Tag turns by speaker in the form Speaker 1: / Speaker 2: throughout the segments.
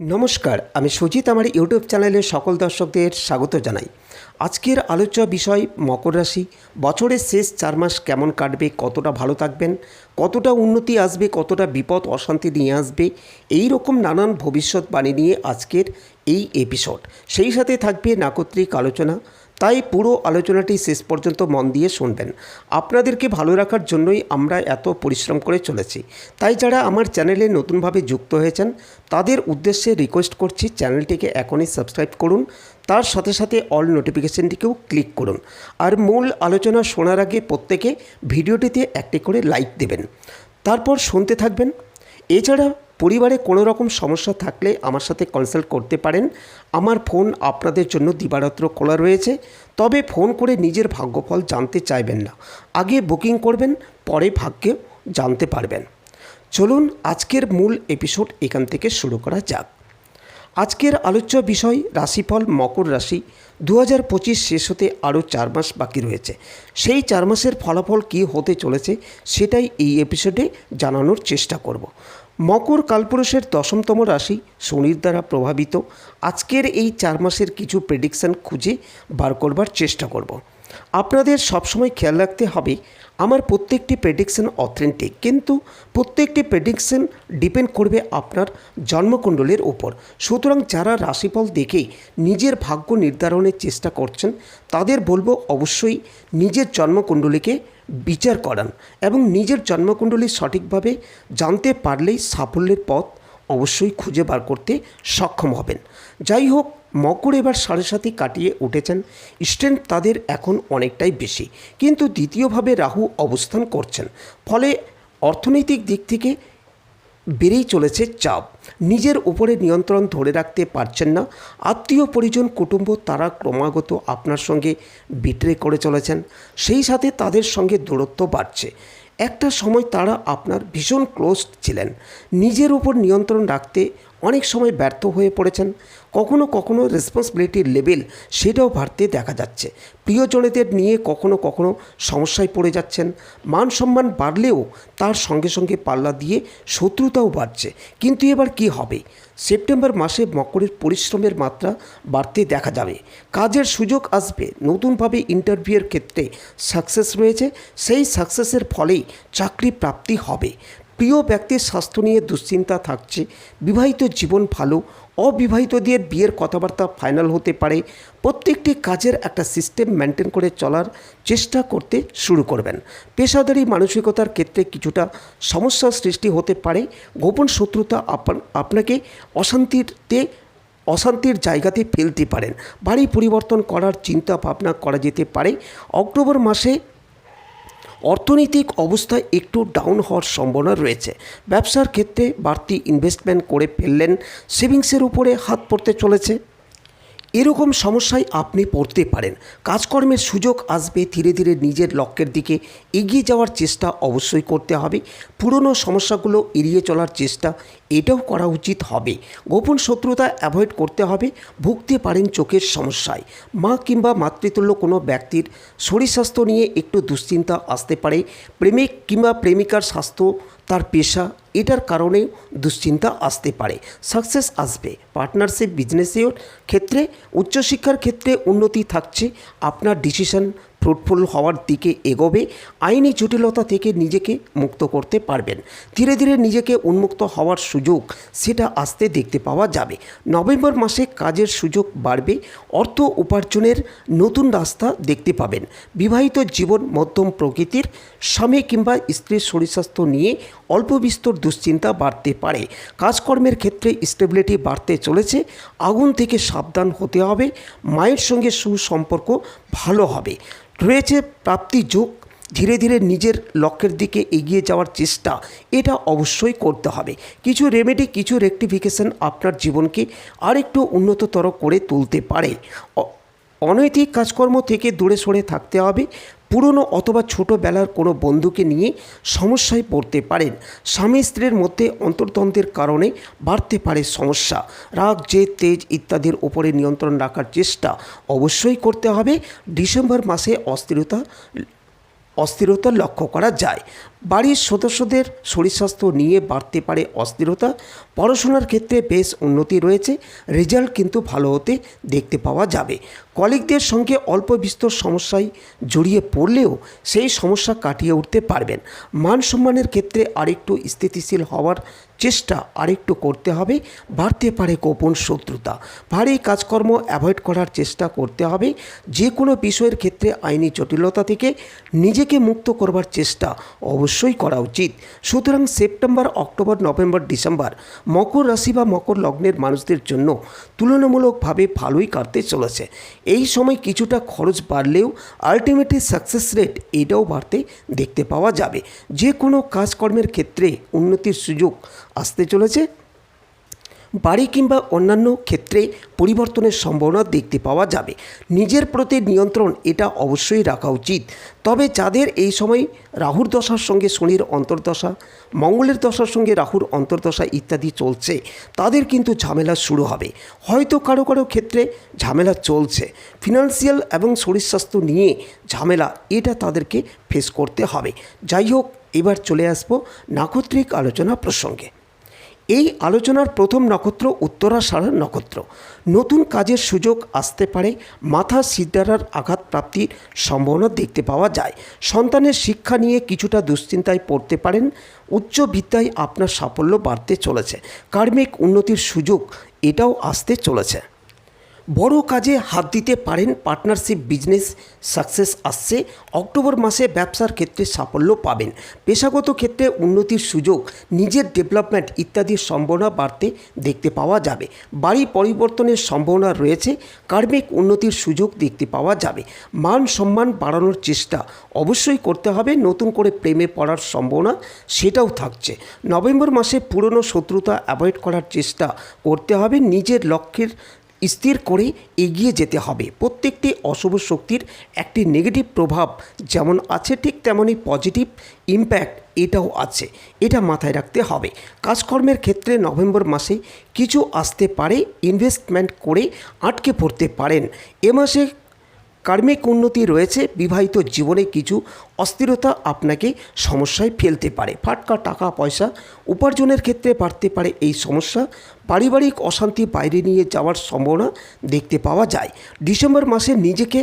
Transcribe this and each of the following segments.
Speaker 1: নমস্কার, আমি সুজিত, আমার ইউটিউব চ্যানেলে সকল দর্শকদের স্বাগত জানাই। আজকের আলোচ্য বিষয় মকর রাশি। বছরের শেষ চার মাস কেমন কাটবে, কতটা ভালো থাকবেন, কতটা উন্নতি আসবে, কতটা বিপদ, অশান্তি নিয়ে আসবে, এই রকম নানান ভবিষ্যৎবাণী নিয়ে আজকের এই এপিসোড সেই সাথে থাকবে নাকত্রিক আলোচনা। তাই পুরো আলোচনাটি শেষ পর্যন্ত মন দিয়ে শুনবেন। আপনাদেরকে ভালো রাখার জন্যই আমরা এত পরিশ্রম করে চলেছি। তাই যারা আমার চ্যানেলে নতুনভাবে যুক্ত হয়েছেন, তাদের উদ্দেশ্যে রিকোয়েস্ট করছি চ্যানেলটিকে এখনই সাবস্ক্রাইব করুন। তার সাথে সাথে অল নোটিফিকেশনটিকেও ক্লিক করুন। আর মূল আলোচনা শোনার আগে প্রত্যেকে ভিডিওটিতে একটি করে লাইক দেবেন। তারপর শুনতে থাকবেন। এছাড়া পরিবারে কোনো রকম সমস্যা থাকলে আমার সাথে কনসাল্ট করতে পারেন। আমার ফোন আপনাদের জন্য দিবারাত্র খোলা রয়েছে। তবে ফোন করে নিজের ভাগ্যফল জানতে চাইবেন না। আগে বুকিং করবেন, পরে ভাগ্যে জানতে পারবেন। চলুন আজকের মূল এপিসোড এখান থেকে শুরু করা যাক। আজকের আলোচ্য বিষয় রাশিফল, মকর রাশি। দু হাজার পঁচিশ শেষ হতে আরও চার মাস বাকি রয়েছে। সেই চার মাসের ফলাফল কী হতে চলেছে, সেটাই এই এপিসোডে জানানোর চেষ্টা করব। মকর কালপুরুষের দশমতম রাশি শনির দ্বারা প্রভাবিত। আজকের এই চার মাসের কিছু প্রেডিকশান খুঁজে বার করবার চেষ্টা করব। আপনাদের সবসময় খেয়াল রাখতে হবে, আমার প্রত্যেকটি প্রেডিকশন অথেন্টিক কিন্তু প্রত্যেকটি প্রেডিকশন ডিপেন্ড করবে আপনার জন্মকুণ্ডলের ওপর সুতরাং যারা রাশিফল দেখে নিজের ভাগ্য নির্ধারণের চেষ্টা করছেন, তাদের বলব অবশ্যই নিজের জন্মকুণ্ডলীকে বিচার করান এবং নিজের জন্মকুণ্ডলী সঠিকভাবে জানতে পারলেই সাফল্যের পথ অবশ্যই খুঁজে বার করতে সক্ষম হবেন। যাই হোক মকর এবার সাড়ে সাথে কাটিয়ে উঠেছেন। স্ট্রেংথ তাদের এখন অনেকটাই বেশি। কিন্তু দ্বিতীয়ভাবে রাহু অবস্থান করছেন। ফলে অর্থনৈতিক দিক থেকে বেড়েই চলেছে চাপ। নিজের উপরে নিয়ন্ত্রণ ধরে রাখতে পারছেন না। আত্মীয়, পরিজন, কুটুম্ব তারা ক্রমাগত আপনার সঙ্গে বিট্রে করে চলেছেন। সেই সাথে তাদের সঙ্গে দূরত্ব বাড়ছে। একটা সময় তারা আপনার ভীষণ ক্লোজ ছিলেন। নিজের উপর নিয়ন্ত্রণ রাখতে অনেক সময় ব্যর্থ হয়ে পড়েছেন। কখনো কখনো রেসপন্সিবিলিটির লেভেল সেটাও বাড়তে দেখা যাচ্ছে। প্রিয়জনেদের নিয়ে কখনো কখনো সমস্যায় পড়ে যাচ্ছেন। মান সম্মান বাড়লেও তার সঙ্গে সঙ্গে পাল্লা দিয়ে শত্রুতাও বাড়ছে। কিন্তু এবার কি হবে? সেপ্টেম্বর মাসে মকরের পরিশ্রমের মাত্রা বাড়তে দেখা যাবে। কাজের সুযোগ আসবে। নতুনভাবে ইন্টারভিউয়ের ক্ষেত্রে সাকসেস রয়েছে। সেই সাকসেসের ফলেই চাকরি প্রাপ্তি হবে। প্রিয় ব্যক্তির স্বাস্থ্য নিয়ে দুশ্চিন্তা থাকছে। বিবাহিত জীবন ভালো, অবিবাহিতদের বিয়ের কথাবার্তা ফাইনাল হতে পারে। প্রত্যেকটি কাজের একটা সিস্টেম মেনটেন করে চলার চেষ্টা করতে শুরু করবেন। পেশাদারি মানসিকতার ক্ষেত্রে কিছুটা সমস্যার সৃষ্টি হতে পারে। গোপন শত্রুতা আপান- আপনাকে অশান্তিতে অশান্তির জায়গাতে ফেলতে পারেন। বাড়ি পরিবর্তন করার চিন্তা ভাবনা করা যেতে পারে। অক্টোবর মাসে অর্থনৈতিক অবস্থা একটু ডাউন হওয়ার সম্ভাবনা রয়েছে। ব্যবসার ক্ষেত্রে বাড়তি ইনভেস্টমেন্ট করে ফেললেন সেভিংসের উপরে হাত পড়তে চলেছে। এরকম সমস্যায় আপনি পড়তে পারেন। কাজকর্মের সুযোগ আসবে ধীরে ধীরে নিজের লক্ষ্যের দিকে এগিয়ে যাওয়ার চেষ্টা অবশ্যই করতে হবে। পুরনো সমস্যাগুলো এড়িয়ে চলার চেষ্টা এটাও করা উচিত হবে। গোপন শত্রুতা অ্যাভয়েড করতে হবে। ভুগতে পারেন চোখের সমস্যায়। মা কিংবা মাতৃতুল্য কোনো ব্যক্তির শরীর স্বাস্থ্য নিয়ে একটু দুশ্চিন্তা আসতে পারে। প্রেমিক কিংবা প্রেমিকার স্বাস্থ্য তার পেশা এটার কারণে দুশ্চিন্তা আসতে পারে। সাকসেস আসবে। পার্টনারশিপ, বিজনেসের ক্ষেত্রে, উচ্চশিক্ষার ক্ষেত্রে উন্নতি থাকছে। আপনার ডিসিশন ফ্রুটফুল হওয়ার দিকে এগোবে, আইনি জটিলতা থেকে নিজেকে মুক্ত করতে পারবেন। ধীরে ধীরে নিজেকে উন্মুক্ত হওয়ার সুযোগ সেটা আসতে দেখতে পাওয়া যাবে। নভেম্বর মাসে কাজের সুযোগ বাড়বে, অর্থ উপার্জনের নতুন রাস্তা দেখতে পাবেন। বিবাহিত জীবন মধ্যম প্রকৃতির, স্বামী কিংবা স্ত্রীর শরীর স্বাস্থ্য নিয়ে অল্প বিস্তর দুশ্চিন্তা বাড়তে পারে। কাজকর্মের ক্ষেত্রে স্টেবিলিটি বাড়তে চলেছে, আগুন থেকে সাবধান হতে হবে, মায়ের সঙ্গে সুসম্পর্ক ভালো হবে। রয়েছে প্রাপ্তি যোগ, ধীরে ধীরে নিজের লক্ষ্যের দিকে এগিয়ে যাওয়ার চেষ্টা, এটা অবশ্যই করতে হবে। কিছু রেমেডি কিছু রেকটিফিকেশন আপনার জীবনকে আরেকটু উন্নততর করে তুলতে পারে। অনৈতিক কাজকর্ম থেকে দূরে সরে থাকতে হবে পুরনো অথবা ছোটোবেলার কোনো বন্ধুকে নিয়ে সমস্যায় পড়তে পারেন। স্বামী স্ত্রীর মধ্যে অন্তর্দ্বন্দ্বের কারণে বাড়তে পারে সমস্যা। রাগ যে তেজ ইত্যাদির ওপরে নিয়ন্ত্রণ রাখার চেষ্টা অবশ্যই করতে হবে। ডিসেম্বর মাসে অস্থিরতা অস্থিরতা লক্ষ্য করা যায়। বাড়ির সদস্যদের শরীর স্বাস্থ্য নিয়ে বাড়তে পারে অস্থিরতা। পড়াশোনার ক্ষেত্রে বেশ উন্নতি রয়েছে। রেজাল্ট কিন্তু ভালো হতে দেখতে পাওয়া যাবে। কলিগদের সঙ্গে অল্প বিস্তর সমস্যায় জড়িয়ে পড়লেও সেই সমস্যা কাটিয়ে উঠতে পারবেন। মান সম্মানের ক্ষেত্রে আরেকটু স্থিতিশীল হওয়ার চেষ্টা আরেকটু করতে হবে, বাড়তে পারে গোপন শত্রুতা। ভারী কাজকর্ম অ্যাভয়েড করার চেষ্টা করতে হবে যে কোনো বিষয়ের ক্ষেত্রে আইনি জটিলতা থেকে নিজেকে মুক্ত করবার চেষ্টা অবশ্যই করা উচিত। সুতরাং সেপ্টেম্বর, অক্টোবর, নভেম্বর, ডিসেম্বর মকর রাশি বা মকর লগ্নের মানুষদের জন্য তুলনামূলকভাবে ভালোই কাটতে চলেছে। এই সময় কিছুটা খরচ বাড়লেও আলটিমেটলি সাকসেস রেট এটাও বাড়তে দেখতে পাওয়া যাবে। যে কোনো কাজকর্মের ক্ষেত্রে উন্নতির সুযোগ আসতে চলেছে। বাড়ি কিংবা অন্যান্য ক্ষেত্রে পরিবর্তনের সম্ভাবনা দেখতে পাওয়া যাবে। নিজের প্রতি নিয়ন্ত্রণ, এটা অবশ্যই রাখা উচিত। তবে যাদের এই সময় রাহুর দশার সঙ্গে শনির অন্তর্দশা, মঙ্গলের দশার সঙ্গে রাহুর অন্তর্দশা ইত্যাদি চলছে, তাদের কিন্তু ঝামেলা শুরু হবে। হয়তো কারও কারও ক্ষেত্রে ঝামেলা চলছে। ফিনান্সিয়াল এবং শরীর স্বাস্থ্য নিয়ে ঝামেলা, এটা তাদেরকে ফেস করতে হবে। যাই হোক, এবার চলে আসব নাক্ষত্রিক আলোচনা প্রসঙ্গে। এই আলোচনার প্রথম নক্ষত্র উত্তরাষাঢ়ার নক্ষত্র। নতুন কাজের সুযোগ আসতে পারে, মাথা সিদ্ধারার আঘাত প্রাপ্তির সম্ভাবনা দেখতে পাওয়া যায়। সন্তানের শিক্ষা নিয়ে কিছুটা দুশ্চিন্তায় পড়তে পারেন, উচ্চ বিদ্যায় আপনার সাফল্য বাড়তে চলেছে। কার্মিক উন্নতির সুযোগ এটাও আসতে চলেছে। বড় কাজে হাত দিতে পারেন পার্টনারশিপ বিজনেস সাকসেস আসছে। অক্টোবর মাসে ব্যবসার ক্ষেত্রে সাফল্য পাবেন। পেশাগত ক্ষেত্রে উন্নতির সুযোগ, নিজের ডেভেলপমেন্ট ইত্যাদির সম্ভাবনা বাড়তে দেখতে পাওয়া যাবে। বাড়ি পরিবর্তনের সম্ভাবনা রয়েছে, কার্মিক উন্নতির সুযোগ দেখতে পাওয়া যাবে। মান সম্মান বাড়ানোর চেষ্টা অবশ্যই করতে হবে, নতুন করে প্রেমে পড়ার সম্ভাবনা সেটাও থাকছে। নভেম্বর মাসে পুরনো শত্রুতা অ্যাভয়েড করার চেষ্টা করতে হবে, নিজের লক্ষ্যের স্থির করে এগিয়ে যেতে হবে। প্রত্যেকটি অশুভ শক্তির একটি নেগেটিভ প্রভাব যেমন আছে, ঠিক তেমনই পজিটিভ ইম্প্যাক্ট এটাও আছে। এটা মাথায় রাখতে হবে। কাজকর্মের ক্ষেত্রে নভেম্বর মাসে কিছু আসতে পারে ইনভেস্টমেন্ট করে আটকে পড়তে পারেন। এ মাসে কার্মিক উন্নতি রয়েছে, বিবাহিত জীবনে কিছু অস্থিরতা আপনাকে সমস্যায় ফেলতে পারে। ফাটকা টাকা, পয়সা উপার্জনের ক্ষেত্রে বাড়তে পারে এই সমস্যা। পারিবারিক অশান্তি বাইরে নিয়ে যাওয়ার সম্ভাবনা দেখতে পাওয়া যায়। ডিসেম্বর মাসে নিজেকে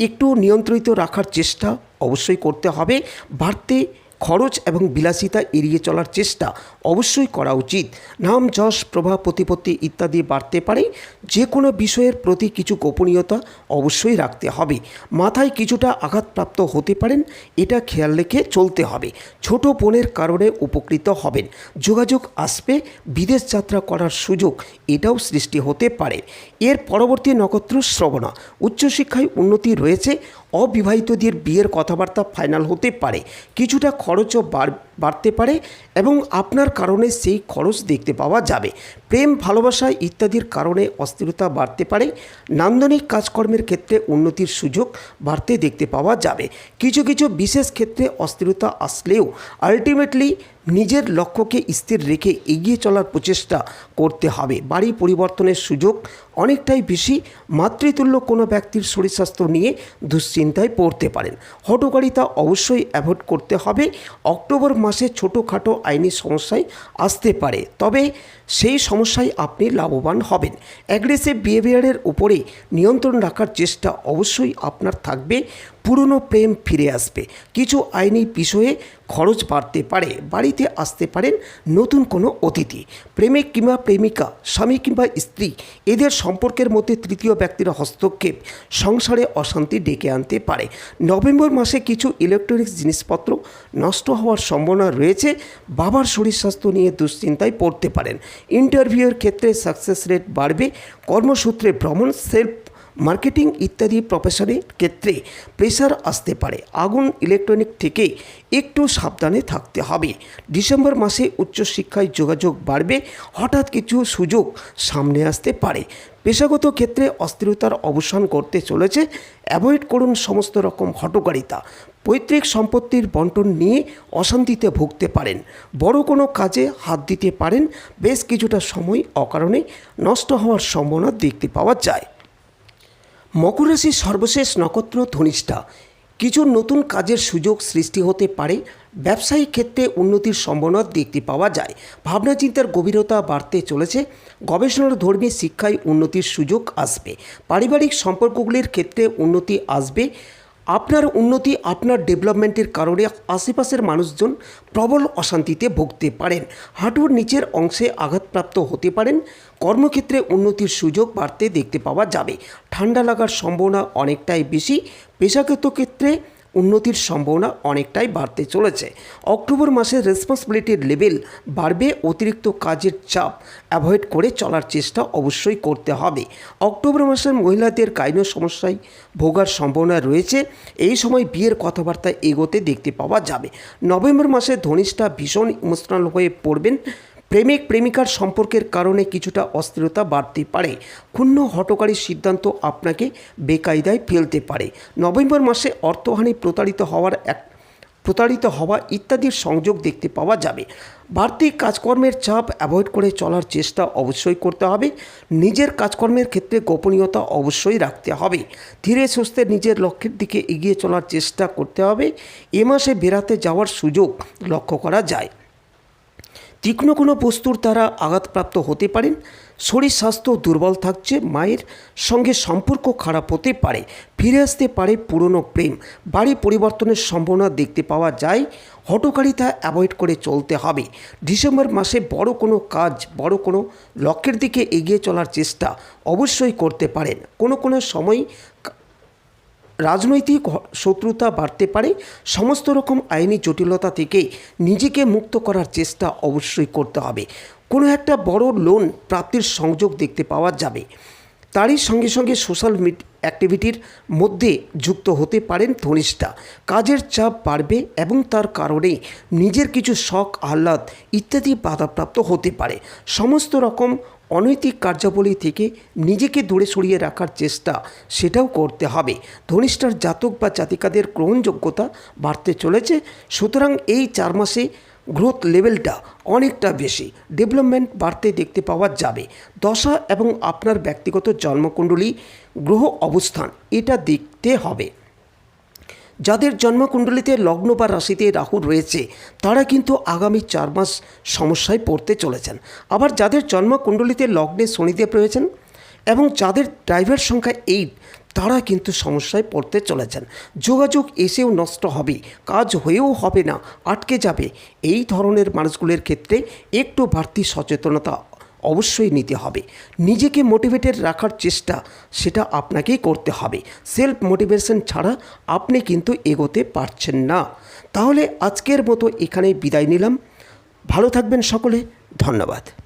Speaker 1: একটু নিয়ন্ত্রিত রাখার চেষ্টা অবশ্যই করতে হবে। বাড়তে খরচ এবং বিলাসিতা এড়িয়ে চলার চেষ্টা অবশ্যই করা উচিত। নাম, যশ, প্রভাব, প্রতিপত্তি ইত্যাদি বাড়তে পারে। যে কোনো বিষয়ের প্রতি কিছু গোপনীয়তা অবশ্যই রাখতে হবে। মাথায় কিছুটা আঘাতপ্রাপ্ত হতে পারেন, এটা খেয়াল রেখে চলতে হবে। ছোট বোনের কারণে উপকৃত হবেন। যোগাযোগ আসবে, বিদেশ যাত্রা করার সুযোগ এটাও সৃষ্টি হতে পারে। এর পরবর্তী নক্ষত্র শ্রবণা। উচ্চশিক্ষায় উন্নতি রয়েছে অবিবাহিতদের বিয়ের কথাবার্তা ফাইনাল হতে পারে। কিছুটা খরচও বাড়তে পারে এবং আপনার কারণে সেই খরচ দেখতে পাওয়া যাবে। প্রেম, ভালোবাসা ইত্যাদির কারণে অস্থিরতা বাড়তে পারে। নান্দনিক কাজকর্মের ক্ষেত্রে উন্নতির সুযোগ বাড়তে দেখতে পাওয়া যাবে। কিছু কিছু বিশেষ ক্ষেত্রে অস্থিরতা আসলেও আলটিমেটলি নিজের লক্ষ্যকে স্থির রেখে এগিয়ে চলার প্রচেষ্টা করতে হবে। বাড়ি পরিবর্তনের সুযোগ অনেকটাই বেশি, মাতৃতুল্য কোনো ব্যক্তির শরীর স্বাস্থ্য নিয়ে দুশ্চিন্তায় পড়তে পারেন। হটকারিতা অবশ্যই অ্যাভয়েড করতে হবে। অক্টোবর মাসে ছোটোখাটো আইনি সমস্যায় আসতে পারে, তবে সেই সমস্যায় আপনি লাভবান হবেন। অ্যাগ্রেসিভ বিহেভিয়ারের উপরে নিয়ন্ত্রণ রাখার চেষ্টা অবশ্যই আপনার থাকবে। পুরনো প্রেম ফিরে আসবে। কিছু আইনি বিষয়ে খরচ বাড়তে পারে, বাড়িতে আসতে পারেন নতুন কোনো অতিথি। প্রেমিক কিংবা প্রেমিকা, স্বামী কিংবা স্ত্রী, এদের সম্পর্কের মধ্যে তৃতীয় ব্যক্তির হস্তক্ষেপ সংসারে অশান্তি ডেকে আনতে পারে। নভেম্বর মাসে কিছু ইলেকট্রনিক্স জিনিসপত্র নষ্ট হওয়ার সম্ভাবনা রয়েছে, বাবার শরীর স্বাস্থ্য নিয়ে দুশ্চিন্তায় পড়তে পারেন। ইন্টারভিউয়ের ক্ষেত্রে সাকসেস রেট বাড়বে, কর্মসূত্রে ভ্রমণ, সেলফ মার্কেটিং ইত্যাদি প্রফেশনের ক্ষেত্রে প্রেশার আসতে পারে। আগুন ইলেকট্রনিক থেকে একটু সাবধানে থাকতে হবে। ডিসেম্বর মাসে উচ্চশিক্ষায় যোগাযোগ বাড়বে, হঠাৎ কিছু সুযোগ সামনে আসতে পারে। পেশাগত ক্ষেত্রে অস্থিরতার অবসান করতে চলেছে। অ্যাভয়েড করুন সমস্ত রকম হটকারিতা। পৈতৃক সম্পত্তির বন্টন নিয়ে অশান্তিতে ভুগতে পারেন। বড় কোনো কাজে হাত দিতে পারেন। বেশ কিছুটা সময় অকারণে নষ্ট হওয়ার সম্ভাবনা দেখতে পাওয়া যায়। মকর রাশির সর্বশেষ নক্ষত্র ধনিষ্ঠা। কিছু নতুন কাজের সুযোগ সৃষ্টি হতে পারে। ব্যবসায়িক ক্ষেত্রে উন্নতির সম্ভাবনা দেখতে পাওয়া যায়। ভাবনা চিন্তার গভীরতা বাড়তে চলেছে। গবেষণার ধর্মী শিক্ষায় উন্নতির সুযোগ আসবে। পারিবারিক সম্পর্কগুলির ক্ষেত্রে উন্নতি আসবে। আপনার উন্নতি আপনার ডেভেলপমেন্টের কারণে আশেপাশের মানুষজন প্রবল অশান্তিতে ভুগতে পারেন। হাঁটুর নিচের অংশে আঘাতপ্রাপ্ত হতে পারেন। কর্মক্ষেত্রে উন্নতির সুযোগ বাড়তে দেখতে পাওয়া যাবে। ঠান্ডা লাগার সম্ভাবনা অনেকটাই বেশি। পেশাগত ক্ষেত্রে উন্নতির সম্ভাবনা অনেকটাই বাড়তে চলেছে। অক্টোবর মাসে রেসপন্সিবিলিটির লেভেল বাড়বে, অতিরিক্ত কাজের চাপ অ্যাভয়েড করে চলার চেষ্টা অবশ্যই করতে হবে। অক্টোবর মাসে মহিলাদের গাইনো সমস্যায় ভোগার সম্ভাবনা রয়েছে। এই সময় বিয়ের কথাবার্তা এগোতে দেখতে পাওয়া যাবে। নভেম্বর মাসে ধনিষ্ঠা ভীষণ ইমোশনাল হয়ে পড়বেন। প্রেমিক প্রেমিকার সম্পর্কের কারণে কিছুটা অস্থিরতা বাড়তে পারে। ক্ষুণ্ণ হটকারী সিদ্ধান্ত আপনাকে বেকায়দায় ফেলতে পারে। নভেম্বর মাসে অর্থহানি প্রতারিত হওয়ার এক প্রতারিত হওয়া ইত্যাদির সংযোগ দেখতে পাওয়া যাবে। বাড়তি কাজকর্মের চাপ অ্যাভয়েড করে চলার চেষ্টা অবশ্যই করতে হবে। নিজের কাজকর্মের ক্ষেত্রে গোপনীয়তা অবশ্যই রাখতে হবে। ধীরে সুস্থে নিজের লক্ষ্যের দিকে এগিয়ে চলার চেষ্টা করতে হবে। এ মাসে বেড়াতে যাওয়ার সুযোগ লক্ষ্য করা যায়। তীক্ষ্ণ কোনো বস্তুর দ্বারা আঘাতপ্রাপ্ত হতে পারেন, শরীর স্বাস্থ্য দুর্বল থাকছে, মায়ের সঙ্গে সম্পর্ক খারাপ হতে পারে, ফিরে আসতে পারে পুরনো প্রেম, বাড়ি পরিবর্তনের সম্ভাবনা দেখতে পাওয়া যায় হটকারিতা অ্যাভয়েড করে চলতে হবে। ডিসেম্বর মাসে বড় কোনো কাজ, বড় কোনো লক্ষ্যের দিকে এগিয়ে চলার চেষ্টা অবশ্যই করতে পারেন। কোনো কোনো সময় রাজনৈতিক শত্রুতা বাড়তে পারে, সমস্ত রকম আইনি জটিলতা থেকে নিজেকে মুক্ত করার চেষ্টা অবশ্যই করতে হবে। কোনো একটা বড় লোন প্রাপ্তির সংযোগ দেখতে পাওয়া যাবে। তারই সঙ্গে সঙ্গে সোশ্যাল অ্যাক্টিভিটির মধ্যে যুক্ত হতে পারেন ধনিষ্ঠা। কাজের চাপ বাড়বে এবং তার কারণে নিজের কিছু শখ, আহ্লাদ ইত্যাদি বাধাপ্রাপ্ত হতে পারে। সমস্ত রকম অনৈতিক কার্যাবলী থেকে নিজেকে দূরে সরিয়ে রাখার চেষ্টা সেটাও করতে হবে। ধনিষ্ঠার জাতক বা জাতিকাদের গ্রহণযোগ্যতা বাড়তে চলেছে। সুতরাং এই চার মাসে গ্রোথ লেভেলটা অনেকটা বেশি। ডেভেলপমেন্ট বাড়তে দেখতে পাওয়া যাবে। দশা এবং আপনার ব্যক্তিগত জন্মকুণ্ডলী, গ্রহ অবস্থান এটা দেখতে হবে। যাদের জন্মকুণ্ডলিতে লগ্ন বা রাশিতে রাহু রয়েছে, তারা কিন্তু আগামী চার মাস সমস্যায় পড়তে চলেছেন। আবার যাদের জন্মকুণ্ডলিতে লগ্নে শনিদেব রয়েছেন এবং যাদের ড্রাইভার সংখ্যা এইট তারা কিন্তু সমস্যায় পড়তে চলেছেন। যোগাযোগ এসেও নষ্ট হবে, কাজ হয়েও হবে না, আটকে যাবে। এই ধরনের মানুষগুলোর ক্ষেত্রে একটু বাড়তি সচেতনতা অবশ্যই নিতে হবে। নিজেকে মোটিভেটেড রাখার চেষ্টা, সেটা আপনাকেই করতে হবে। সেলফ মোটিভেশন ছাড়া আপনি কিন্তু এগোতে পারছেন না। তাহলে আজকের মতো এখানেই বিদায় নিলাম। ভালো থাকবেন সকলে। ধন্যবাদ।